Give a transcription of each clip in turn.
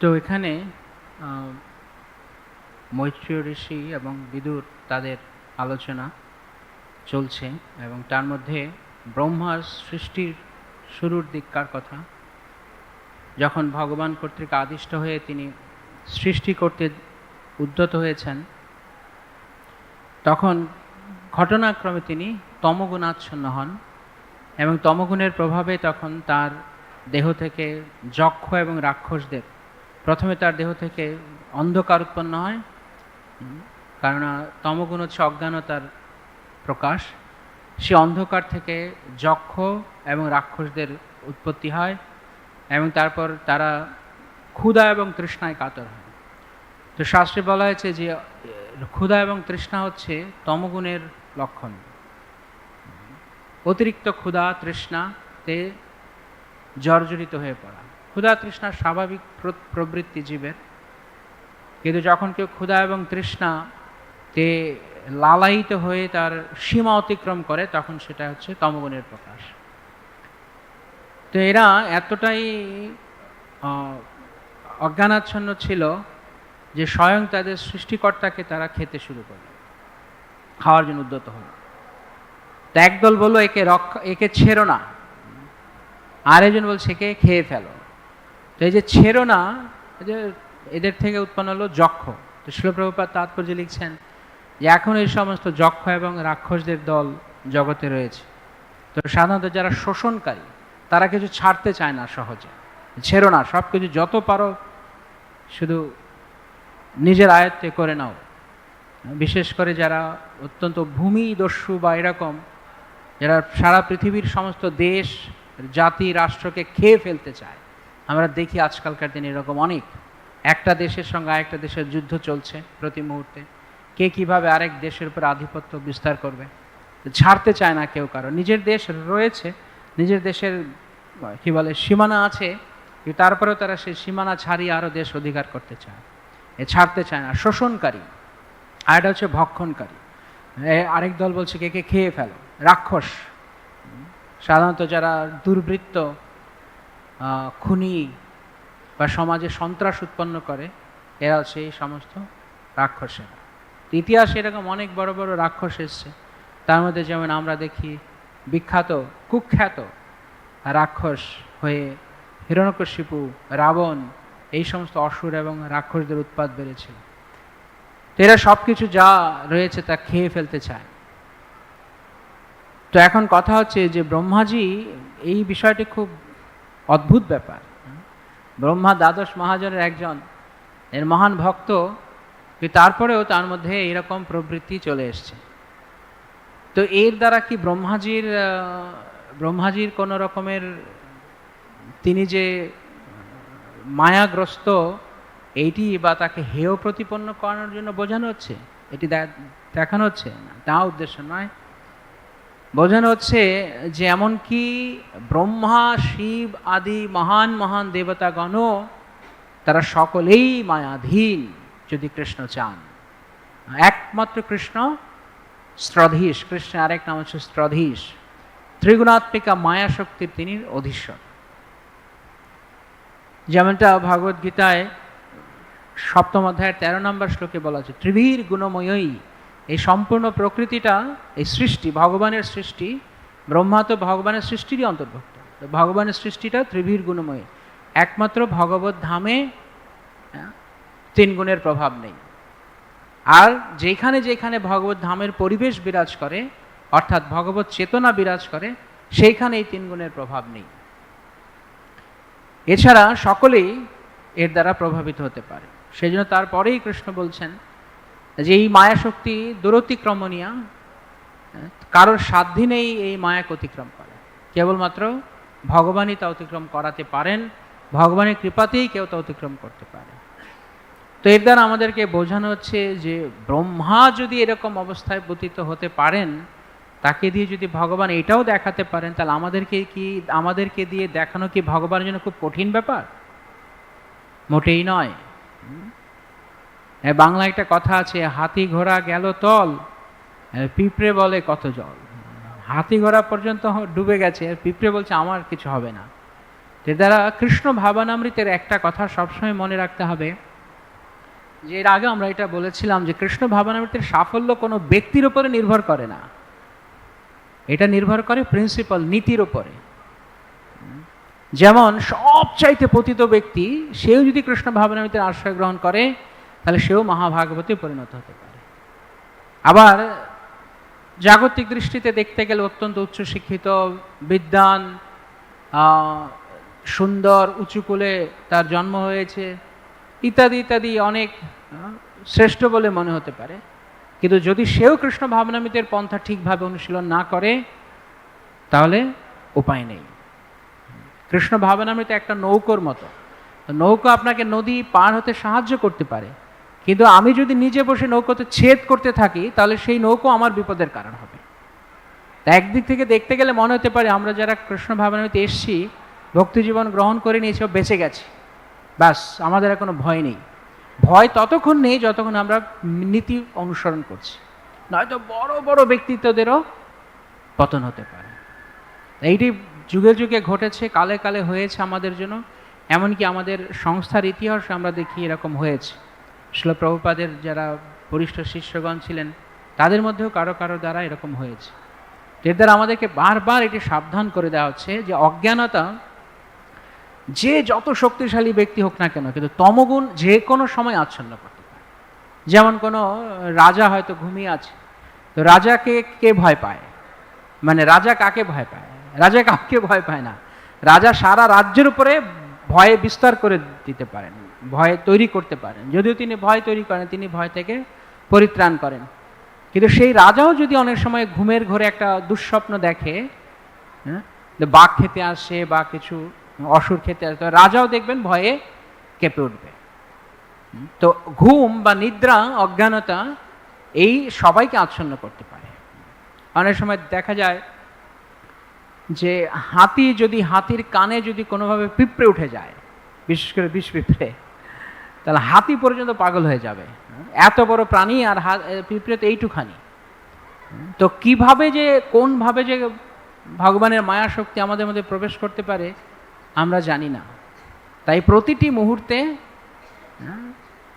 তো এখানে মৈত্রীয় ঋষি এবং বিদুর তাদের আলোচনা চলছে এবং তার মধ্যে ব্রহ্মার সৃষ্টির শুরুর দিককার কথা। যখন ভগবান কর্তৃক আদিষ্ট হয়ে তিনি সৃষ্টি করতে উদ্যত হয়েছেন, তখন ঘটনাক্রমে তিনি তমগুণাচ্ছন্ন হন এবং তমগুণের প্রভাবে তখন তার দেহ থেকে যক্ষ এবং রাক্ষসদের প্রথমে তার দেহ থেকে অন্ধকার উৎপন্ন হয়, কেননা তমগুণ হচ্ছে অজ্ঞানতার প্রকাশ। সে অন্ধকার থেকে যক্ষ এবং রাক্ষসদের উৎপত্তি হয় এবং তারপর তারা ক্ষুধা এবং তৃষ্ণায় কাতর হয়। তো শাস্ত্রে বলা হয়েছে যে, ক্ষুধা এবং তৃষ্ণা হচ্ছে তমগুণের লক্ষণ। অতিরিক্ত ক্ষুধা, তৃষ্ণাতে জর্জরিত হয়ে পড়া। ক্ষুধা তৃষ্ণা স্বাভাবিক প্রবৃত্তি জীবের। কিন্তু যখন কেউ ক্ষুধা এবং তৃষ্ণা তে লালায়িত হয়ে তার সীমা অতিক্রম করে, তখন সেটা হচ্ছে তমগুণের প্রকাশ। তো এরা এতটাই অজ্ঞানাচ্ছন্ন ছিল যে স্বয়ং তাদের সৃষ্টিকর্তাকে তারা খেতে শুরু করল। খাওয়ার জন্য উদ্যত হলো। তো একদল বলল, একে রক্ষা, একে ছেড়ো না। আরেকজন বলছে, একে খেয়ে ফেলো। এই যে ছেড়ো না যে এদের থেকে উৎপন্ন হলো যক্ষ। তো শিলপ্রভুপাত তাৎপর্য লিখছেন যে এখন এই সমস্ত যক্ষ এবং রাক্ষসদের দল জগতে রয়েছে। তো সাধারণত যারা শোষণকারী, তারা কিছু ছাড়তে চায় না সহজে। ছেড়ো না সব কিছু যত পারো শুধু নিজের আয়ত্তে করে নাও। বিশেষ করে যারা অত্যন্ত ভূমিদস্যু বা এরকম, যারা সারা পৃথিবীর সমস্ত দেশ, জাতি, রাষ্ট্রকে খেয়ে ফেলতে চায়। আমরা দেখি আজকালকার দিনে এরকম অনেক। একটা দেশের সঙ্গে আরেকটা দেশের যুদ্ধ চলছে প্রতি মুহূর্তে। কে কীভাবে আরেক দেশের উপর আধিপত্য বিস্তার করবে? ছাড়তে চায় না কেউ কারও। নিজের দেশ রয়েছে, নিজের দেশের, কি বলে, সীমানা আছে তারপরেও তারা সেই সীমানা ছাড়িয়ে আরও দেশ অধিকার করতে চায়। এ ছাড়তে চায় না। শোষণকারী, আর এটা হচ্ছে ভক্ষণকারী। আরেক দল বলছে, কে কে খেয়ে ফেলো? রাক্ষস? সাধারণত যারা দুর্বৃত্ত খুনি বা সমাজে সন্ত্রাস উৎপন্ন করে এরা এই সমস্ত রাক্ষসেরা। ইতিহাসে এরকম অনেক বড় বড় রাক্ষস এসছে। তার মধ্যে যেমন আমরা দেখি বিখ্যাত, কুখ্যাত রাক্ষস হয়ে হিরণ্যকশিপু, রাবণ, এই সমস্ত অসুর এবং রাক্ষসদের উৎপাদ বেড়েছিল তো এরা সব কিছু যা রয়েছে তা খেয়ে ফেলতে চায়। তো এখন কথা হচ্ছে যে ব্রহ্মাজি এই বিষয়টি খুব অদ্ভুত ব্যাপার। ব্রহ্মা দ্বাদশ মহাজনের একজন, এর মহান ভক্ত তারপরেও তার মধ্যে এরকম প্রবৃত্তি চলে এসছে। তো এর দ্বারা কি ব্রহ্মাজির ব্রহ্মাজির কোনো রকমের তিনি যে মায়াগ্রস্ত, এইটি বা তাকে হেয় প্রতিপন্ন করানোর জন্য বোঝানো হচ্ছে? এটি দেখানো হচ্ছে না। তা উদ্দেশ্য নয়। বোঝানো হচ্ছে যে এমনকি ব্রহ্মা, শিব আদি মহান মহান দেবতাগণও তারা সকলেই মায়াধীন যদি কৃষ্ণ চান। একমাত্র কৃষ্ণ স্ত্রধীশ কৃষ্ণের আরেক নাম হচ্ছে স্ত্রধীশ ত্রিগুণাত্মিকা মায়া শক্তির তিনি অধীশ্বর। যেমনটা ভগবদ্গীতায় সপ্তম অধ্যায়ের তেরো নম্বর শ্লোকে বলা আছে ত্রিবীর গুণময়ী এই সম্পূর্ণ প্রকৃতিটা, এই সৃষ্টি, ভগবানের সৃষ্টি ব্রহ্মা তো ভগবানের সৃষ্টিরই অন্তর্ভুক্ত। তো ভগবানের সৃষ্টিটা ত্রিবীর গুণময়ী। একমাত্র ভগবত ধামে তিন গুণের প্রভাব নেই। আর যেখানে যেখানে ভগবত ধামের পরিবেশ বিরাজ করে, অর্থাৎ ভগবত চেতনা বিরাজ করে সেইখানে এই তিন গুণের প্রভাব নেই। এছাড়া সকলেই এর দ্বারা প্রভাবিত হতে পারে। সেই জন্য তারপরেই কৃষ্ণ বলছেন যে এই মায়া শক্তি দুরতিক্রমণীয়া হ্যাঁ, কারোর সাধ্যি নেই এই মায়াকে অতিক্রম করে। কেবলমাত্র ভগবানই তা অতিক্রম করাতে পারেন ভগবানের কৃপাতেই কেউ তা অতিক্রম করতে পারে। তো এর দ্বারা আমাদেরকে বোঝানো হচ্ছে যে ব্রহ্মা যদি এরকম অবস্থায় পতিত হতে পারেন তাকে দিয়ে যদি ভগবান এটাও দেখাতে পারেন তাহলে আমাদেরকে কি আমাদেরকে দিয়ে দেখানো কি ভগবানের জন্য খুব কঠিন ব্যাপার? মোটেই নয়। হুম? এ, বাংলায় একটা কথা আছে হাতি ঘোড়া গেল তল পিঁপড়ে বলে কত জল। হাতি ঘোড়া পর্যন্ত ডুবে গেছে পিঁপড়ে বলছে আমার কিছু হবে না। এর দ্বারা কৃষ্ণ ভাবানামৃতের একটা কথা সবসময় মনে রাখতে হবে যে এর আগে আমরা এটা বলেছিলাম যে কৃষ্ণ ভাবানামৃতের সাফল্য কোনো ব্যক্তির উপরে নির্ভর করে না। এটা নির্ভর করে প্রিন্সিপাল নীতির উপরে। যেমন সবচাইতে পতিত ব্যক্তি সেও যদি কৃষ্ণ ভাবনামিতের আশ্রয় গ্রহণ করে তাহলে সেও মহাভাগবতে পরিণত হতে পারে। আবার জাগতিক দৃষ্টিতে দেখতে গেলে অত্যন্ত উচ্চশিক্ষিত বিদ্যান সুন্দর, উঁচু কুলে তার জন্ম হয়েছে, ইত্যাদি ইত্যাদি অনেক শ্রেষ্ঠ বলে মনে হতে পারে। কিন্তু যদি সেও কৃষ্ণ ভাবনামিতের পন্থা ঠিকভাবে অনুশীলন না করে, তাহলে উপায় নেই। কৃষ্ণ ভাবনামৃত একটা নৌকোর মতো। নৌকো আপনাকে নদী পার হতে সাহায্য করতে পারে। কিন্তু আমি যদি নিজে বসে নৌকোতে ছেদ করতে থাকি, তাহলে সেই নৌকো আমার বিপদের কারণ হবে। তা একদিক থেকে দেখতে গেলে মনে হতে পারে আমরা যারা কৃষ্ণ ভাবনামৃতে এসছি, ভক্তি জীবন গ্রহণ করে নিয়েছি বেঁচে গেছি। ব্যাস, আমাদের আর কোনো ভয় নেই। ভয় ততক্ষণ নেই যতক্ষণ আমরা নীতি অনুসরণ করছি। নয়তো বড় বড় ব্যক্তিত্বদেরও পতন হতে পারে। এইটি যুগে যুগে ঘটেছে, কালে কালে হয়েছে আমাদের জন্য। এমনকি আমাদের সংস্থার ইতিহাসে আমরা দেখি এরকম হয়েছে। শিল প্রভুপাদের যারা বরিষ্ঠ শিষ্যগণ ছিলেন, তাদের মধ্যেও কারও কারও দ্বারা এরকম হয়েছে। এর দ্বারা আমাদেরকে বারবার এটি সাবধান করে দেওয়া হচ্ছে যে অজ্ঞানতা যে যত শক্তিশালী ব্যক্তি হোক না কেন, কিন্তু তমগুণ যে কোনো সময় আচ্ছন্ন করতে পারে। যেমন কোনো রাজা হয়তো ঘুমিয়ে আছে, তো রাজাকে কে ভয় পায়? মানে রাজা কাকে ভয় পায়? রাজা কাকে ভয় পায় না। রাজা সারা রাজ্যের উপরে ভয়ে বিস্তার করে দিতে পারেন। ভয় তৈরি করতে পারেন। যদিও তিনি ভয় তৈরি করেন, তিনি ভয় থেকে পরিত্রাণ করেন। কিন্তু সেই রাজাও যদি অনেক সময় ঘুমের ঘরে একটা দুঃস্বপ্ন দেখে হ্যাঁ বাঘ খেতে আসে বা কিছু অসুর খেতে আসে রাজাও দেখবেন ভয়ে কেঁপে উঠবে। তো ঘুম বা নিদ্রা, অজ্ঞানতা, এই সবাইকে আচ্ছন্ন করতে পারে। অনেক সময় দেখা যায় যে হাতি যদি, হাতির কানে যদি কোনোভাবে পিঁপড়ে উঠে যায়, বিশেষ করে বিষ পিঁপড়ে তাহলে হাতি পর্যন্ত পাগল হয়ে যাবে। এত বড় প্রাণী আর পিঁপড়ে তো এইটুখানি। তো কীভাবে যে, কোনভাবে যে ভগবানের মায়া শক্তি আমাদের মধ্যে প্রবেশ করতে পারে, আমরা জানি না। তাই প্রতিটি মুহূর্তে,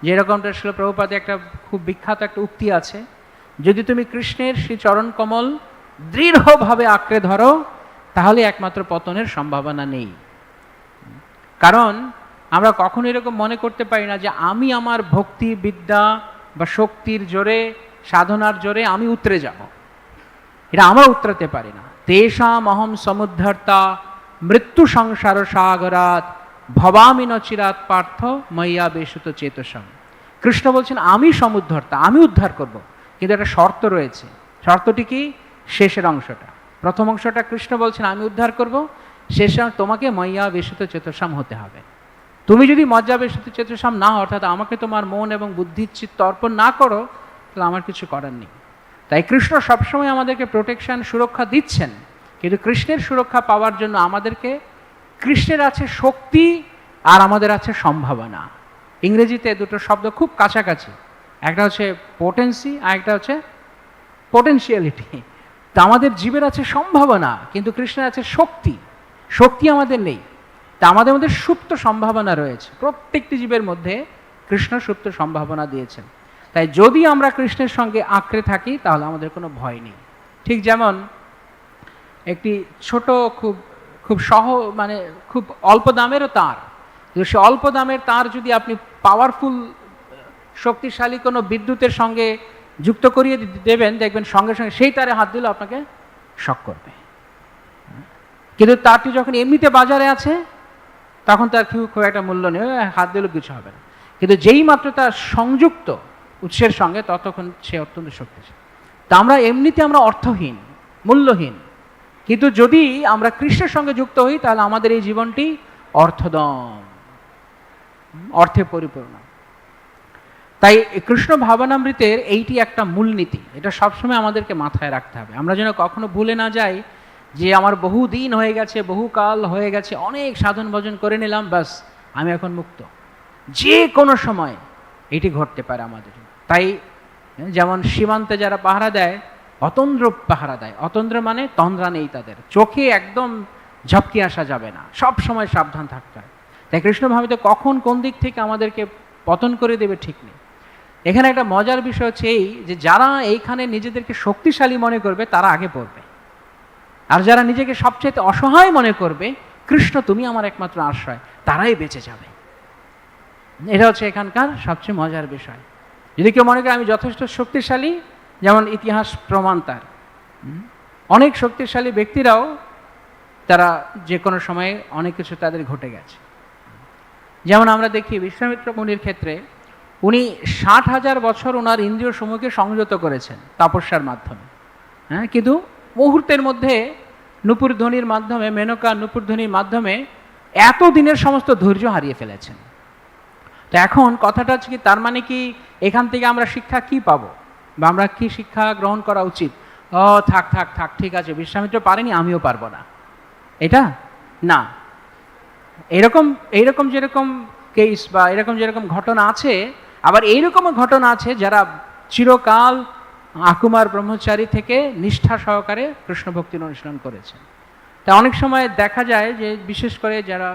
যেরকমটা শিল প্রভুপাতে একটা খুব বিখ্যাত একটা উক্তি আছে, যদি তুমি কৃষ্ণের শ্রী চরণ কমল দৃঢ়ভাবে আঁকড়ে ধরো, তাহলে একমাত্র পতনের সম্ভাবনা নেই। কারণ আমরা কখনো এরকম মনে করতে পারি না যে আমি আমার ভক্তি, বিদ্যা বা শক্তির জোরে, সাধনার জোরে আমি উতরে যাব। এটা আমরা উতরাতে পারি না। তেষাম অহম সমুদ্ধর্তা, মৃত্যু সংসার সাগরাত ভবামি নচিরাত পার্থ মইয়া বেশুত চেতসম। কৃষ্ণ বলছেন, আমি সমুদ্ধর্তা, আমি উদ্ধার করব। কিন্তু একটা শর্ত রয়েছে। শর্তটি কি? শেষের অংশটা। প্রথম অংশটা কৃষ্ণ বলছেন, আমি উদ্ধার করব। শেষ তোমাকে মইয়া বেশুত চেতসাম হতে হবে। তুমি যদি মজ্জা বেশুত চেতসাম না অর্থাৎ আমাকে তোমার মন এবং বুদ্ধির অর্পণ না করো, তাহলে আমার কিছু করার নেই। তাই কৃষ্ণ সবসময় আমাদেরকে প্রোটেকশন সুরক্ষা দিচ্ছেন। কিন্তু কৃষ্ণের সুরক্ষা পাওয়ার জন্য আমাদেরকে কৃষ্ণের আছে শক্তি আর আমাদের আছে সম্ভাবনা। ইংরেজিতে দুটো শব্দ খুব কাছাকাছি। একটা হচ্ছে পোটেন্সি আর একটা হচ্ছে পোটেন্সিয়ালিটি তা আমাদের জীবের আছে সম্ভাবনা, কিন্তু কৃষ্ণের আছে শক্তি। শক্তি আমাদের নেই। তা আমাদের মধ্যে সুপ্ত সম্ভাবনা রয়েছে। প্রত্যেকটি জীবের মধ্যে কৃষ্ণ সুপ্ত সম্ভাবনা দিয়েছেন। তাই যদি আমরা কৃষ্ণের সঙ্গে আঁকড়ে থাকি, তাহলে আমাদের কোনো ভয় নেই। ঠিক যেমন একটি ছোট খুব খুব সহ মানে খুব অল্প দামেরও তার। সে অল্প দামের তার যদি আপনি পাওয়ারফুল শক্তিশালী কোনো বিদ্যুতের সঙ্গে যুক্ত করিয়ে দেবেন, দেখবেন সঙ্গে সঙ্গে সেই তারে হাত দিলে আপনাকে শক করবে। কিন্তু তারটি যখন এমনিতে বাজারে আছে তখন তার খুব একটা মূল্য নেই হাত দিলেও কিছু হবে না। কিন্তু যেই মাত্র তার সংযুক্ত উৎসের সঙ্গে, ততক্ষণ সে অত্যন্ত শক্তিশালী। তা আমরা এমনিতে আমরা অর্থহীন, মূল্যহীন। কিন্তু যদি আমরা কৃষ্ণের সঙ্গে যুক্ত হই, তাহলে আমাদের এই জীবনটি অর্থদম, অর্থে পরিপূর্ণ। তাই কৃষ্ণ ভাবনামৃতের এইটি একটা মূলনীতি, এটা সবসময় আমাদেরকে মাথায় রাখতে হবে। আমরা যেন কখনো ভুলে না যাই যে আমার বহু দিন হয়ে গেছে, বহু কাল হয়ে গেছে, অনেক সাধন ভজন করে নিলাম, ব্যাস, আমি এখন মুক্ত। যে কোনো সময় এটি ঘটতে পারে আমাদের। তাই, যেমন সীমান্তে যারা পাহারা দেয়, অতন্দ্র পাহারা দেয়, অতন্দ্র মানে তন্দ্রা নেই তাদের। চোখে একদম ঝপকে আসা যাবে না, সব সময় সাবধান থাকতে হয়। তাই কৃষ্ণ ভাবিতে কখন কোন দিক থেকে আমাদেরকে পতন করে দেবে ঠিক নেই। এখানে একটা মজার বিষয় হচ্ছে এই যে যারা এইখানে নিজেদেরকে শক্তিশালী মনে করবে, তারা আগে পড়বে। আর যারা নিজেকে সবচেয়ে অসহায় মনে করবে, কৃষ্ণ তুমি আমার একমাত্র আশ্রয়, তারাই বেঁচে যাবে। এটা হচ্ছে এখানকার সবচেয়ে মজার বিষয়। যদি কেউ মনে করে আমি যথেষ্ট শক্তিশালী, যেমন ইতিহাস প্রমাণ তার। অনেক শক্তিশালী ব্যক্তিরাও তারা যে কোনো সময়ে অনেক কিছু তাদের ঘটে গেছে। যেমন আমরা দেখি বিশ্বামিত্র মুনির ক্ষেত্রে উনি ষাট হাজার বছর ওনার ইন্দ্রিয় সমূহকে সংযত করেছেন, তপস্যার মাধ্যমে। হ্যাঁ কিন্তু মুহূর্তের মধ্যে নুপুর ধ্বনির মাধ্যমে, মেনকা নুপুর ধ্বনির মাধ্যমে এত দিনের সমস্ত ধৈর্য হারিয়ে ফেলেছেন। তো এখন কথাটা হচ্ছে কি, তার মানে কি এখান থেকে আমরা শিক্ষা কি পাবো? বা আমরা কি শিক্ষা গ্রহণ করা উচিত? ও, থাক থাক থাক, ঠিক আছে বিশ্বামিত্র পারেনি, আমিও পারব না। এটা? না। এরকম এইরকম যেরকম কেস বা এরকম যেরকম ঘটনা আছে, আবার এইরকমও ঘটনা আছে যারা চিরকাল আকুমার ব্রহ্মচারী থেকে নিষ্ঠা সহকারে কৃষ্ণ ভক্তির অনুশীলন করেছেন। তা অনেক সময় দেখা যায় যে বিশেষ করে যারা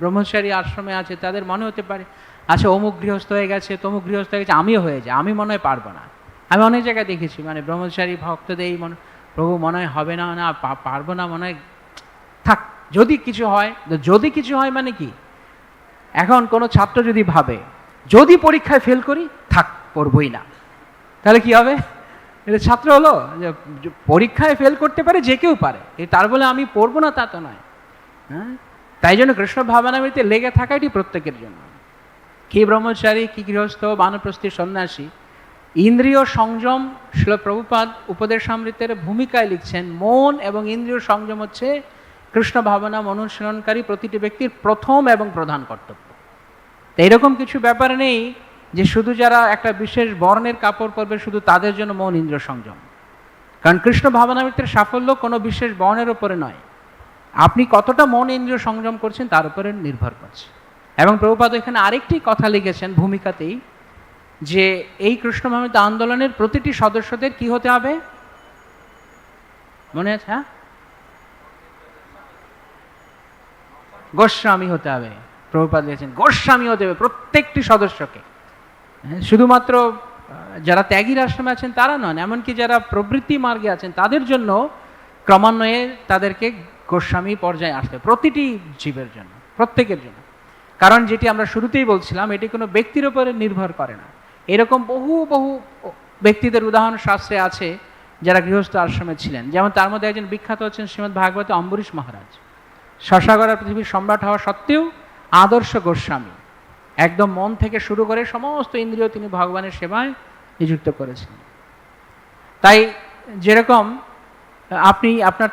ব্রহ্মচারী আশ্রমে আছে, তাদের মনে হতে পারে আচ্ছা অমুক গৃহস্থ হয়ে গেছে, তমুক গৃহস্থ হয়ে গেছে, আমিও হয়ে যায় আমি মনে হয় পারব না। আমি অনেক জায়গায় দেখেছি মানে ব্রহ্মচারী ভক্তদের এই মনে, প্রভু মনে হয় হবে না না পারব না, মনে হয় থাক, যদি কিছু হয় যদি কিছু হয় মানে কি? এখন কোনো ছাত্র যদি ভাবে, যদি পরীক্ষায় ফেল করি, থাক, পড়বই না। তাহলে কি হবে? এটা ছাত্র হলো, যে পরীক্ষায় ফেল করতে পারে, যে কেউ পারে। তার বলে আমি পড়ব না, তা তো নয়। হ্যাঁ? তাই জন্য কৃষ্ণ ভাবনামিতে লেগে থাকা এটি প্রত্যেকের জন্য। কি ব্রহ্মচারী, কি গৃহস্থ বানপ্রস্থী সন্ন্যাসী, ইন্দ্রিয় সংযম শিল প্রভুপাদ উপদেশামৃতের ভূমিকায় লিখছেন, মন এবং ইন্দ্রিয় সংযম হচ্ছে কৃষ্ণ ভাবনা অনুশীলনকারী প্রতিটি ব্যক্তির প্রথম এবং প্রধান কর্তব্য। এরকম কিছু ব্যাপার নেই যে শুধু যারা একটা বিশেষ বর্ণের কাপড় পরবে, শুধু তাদের জন্য মন ইন্দ্রিয় সংযম কারণ কৃষ্ণ ভাবনামৃতের সাফল্য কোনো বিশেষ বর্ণের উপরে নয়। আপনি কতটা মন ইন্দ্রিয় সংযম করছেন, তার উপরে নির্ভর করছে। এবং প্রভুপাদ এখানে আরেকটি কথা লিখেছেন ভূমিকাতেই, যে এই কৃষ্ণ ভাবনিত আন্দোলনের প্রতিটি সদস্যদের কি হতে হবে? মনে আছে হ্যাঁ? গোস্বামী হতে হবে। প্রভুপাদ লিখেছেন, গোস্বামী হতে হবে প্রত্যেকটি সদস্যকে। শুধুমাত্র যারা ত্যাগীর আশ্রমে আছেন তারা নন, এমনকি যারা প্রবৃত্তি মার্গে আছেন, তাদের জন্য ক্রমান্বয়ে তাদেরকে গোস্বামী পর্যায়ে আসতে প্রতিটি জীবের জন্য, প্রত্যেকের জন্য। কারণ যেটি আমরা শুরুতেই বলছিলাম, এটি কোনো ব্যক্তির উপরে নির্ভর করে না। এরকম বহু বহু ব্যক্তিদের উদাহরণ শাস্ত্রে আছে, যারা গৃহস্থ আশ্রমে ছিলেন। যেমন তার মধ্যে একজন বিখ্যাত হচ্ছেন শ্রীমৎ ভাগবত অম্বরীশ মহারাজ। শশাগড়া পৃথিবীর সম্রাট হওয়া সত্ত্বেও আদর্শ গোস্বামী। একদম মন থেকে শুরু করে সমস্ত ইন্দ্রিয় তিনি ভগবানের সেবায় নিযুক্ত করেছেন। তাই যেরকম, আপনি আপনার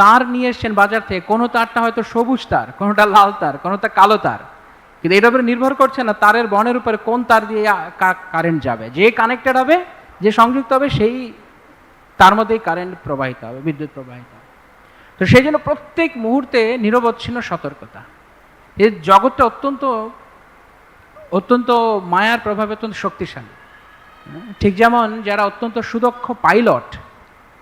তার নিয়ে এসছেন বাজার থেকে, কোনো তারটা হয়তো সবুজ তার, কোনোটা লাল তার, কোনোটা কালো তার। কিন্তু এটার উপরে নির্ভর করছে না তারের বনের উপরে কোন তার দিয়ে কারেন্ট যাবে। যে কানেক্টেড হবে, যে সংযুক্ত হবে, সেই তার মধ্যেই কারেন্ট প্রবাহিত হবে, বিদ্যুৎ প্রবাহিত হবে। তো সেই জন্য প্রত্যেক মুহূর্তে নিরবচ্ছিন্ন সতর্কতা। এই জগৎটা অত্যন্ত অত্যন্ত মায়ার প্রভাবে অত্যন্ত শক্তিশালী। ঠিক যেমন যারা অত্যন্ত সুদক্ষ পাইলট,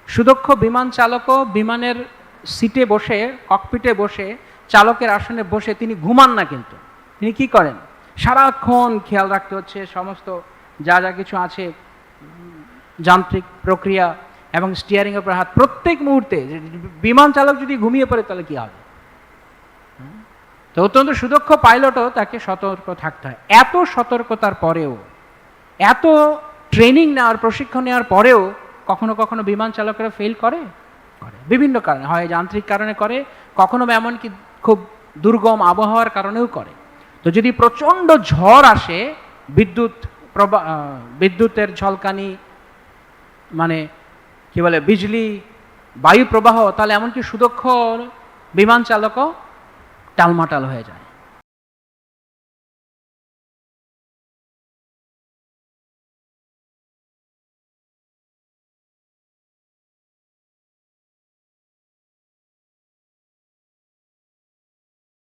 সুদক্ষ বিমান চালকও বিমানের সিটে বসে, ককপিটে বসে, চালকের আসনে বসে তিনি ঘুমান না কিন্তু। তিনি কি করেন? সারাক্ষণ খেয়াল রাখতে হচ্ছে সমস্ত যা যা কিছু আছে, যান্ত্রিক প্রক্রিয়া এবং স্টিয়ারিংয়ের উপর হাত। প্রত্যেক মুহূর্তে বিমান চালক যদি ঘুমিয়ে পড়ে তাহলে কি হবে? তো অত্যন্ত সুদক্ষ পাইলটও তাকে সতর্ক থাকতে হয়। এত সতর্কতার পরেও, এত ট্রেনিং নেওয়ার, প্রশিক্ষণ নেওয়ার পরেও কখনো কখনো বিমান চালকেরা ফেল করে? করে। বিভিন্ন কারণে। হয় যান্ত্রিক কারণে করে, কখনো এমনকি খুব দুর্গম আবহাওয়ার কারণেও করে। তো যদি প্রচণ্ড ঝড় আসে, বিদ্যুৎ প্রবা বিদ্যুতের ঝলকানি মানে কি বলে, বিজলি বায়ু প্রবাহ তাহলে এমনকি সুদক্ষ বিমান চালকও টালমাটাল হয়ে যায়।